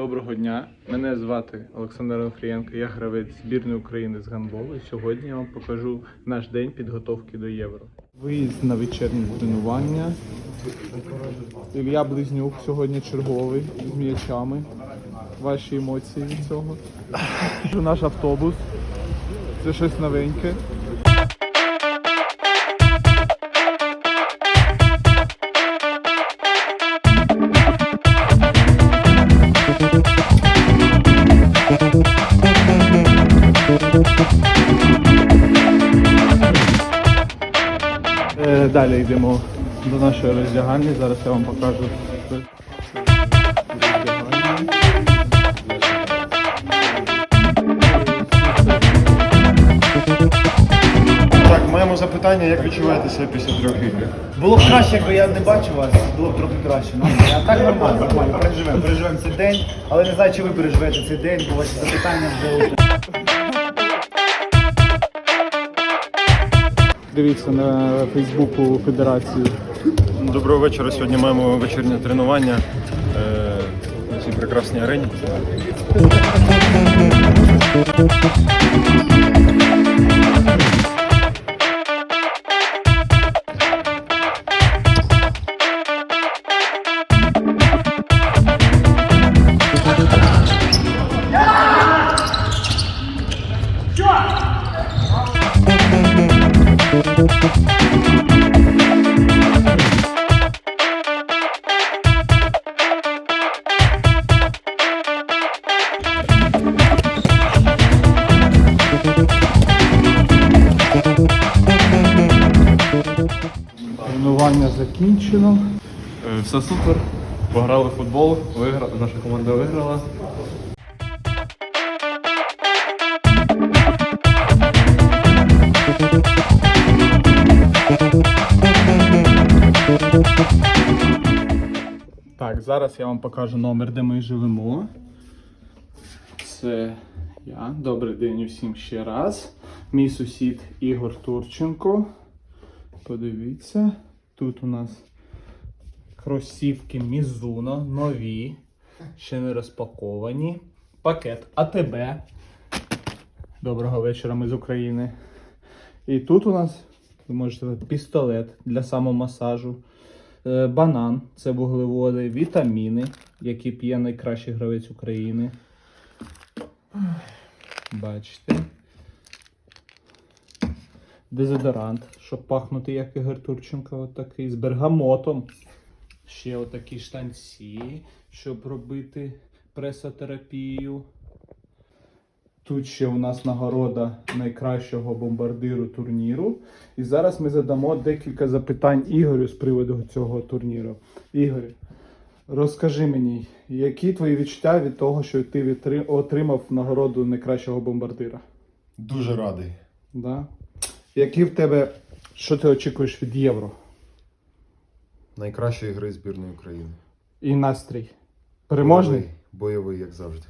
Доброго дня. Мене звати Олександр Онуфрієнко, я гравець збірної України з гандболу. Сьогодні я вам покажу наш день підготовки до євро. Виїзд на вечірнє тренування. Ілля Близнюк сьогодні черговий з м'ячами. Ваші емоції від цього. Наш автобус. Це щось новеньке. Далі йдемо до нашої роздягальні. Зараз я вам покажу. Так, маємо запитання, як відчуваєтеся після трьох ігор? Було б краще, якби я не бачив вас, було б трохи краще. Ну, а так нормально, нормально, переживемо, переживемо цей день, але не знаю, чи ви переживете цей день, бо ваші запитання вже. Дивіться на Фейсбуку Федерації. Доброго вечора. Сьогодні маємо вечірнє тренування е, на цій прекрасній арені. Тренування закінчено. Е, Все супер. Пограли в футбол, виграли, наша команда виграла. Зараз я вам покажу номер, де ми живемо. Це я. Добрий день усім ще раз. Мій сусід Ігор Турченко. Подивіться, тут у нас кросівки Mizuno, нові, ще не розпаковані. Пакет АТБ. Доброго вечора, ми з України. І тут у нас, ви можете пістолет для самомасажу. Е, Банан це вуглеводи, вітаміни, які п'є найкращий гравець України. Бачите дезодорант, щоб пахнути як Ігор Турченко, отакий, з бергамотом. Ще отакі штанці, щоб робити пресотерапію. Тут ще у нас нагорода найкращого бомбардиру турніру. І зараз ми задамо декілька запитань Ігорю з приводу цього турніру. Ігор, розкажи мені, які твої відчуття від того, що ти отримав нагороду найкращого бомбардира? Дуже радий. Да? Які в тебе, що ти очікуєш від євро? Найкращої гри збірної України. І настрій? Переможний? Бойовий, бойовий, як завжди.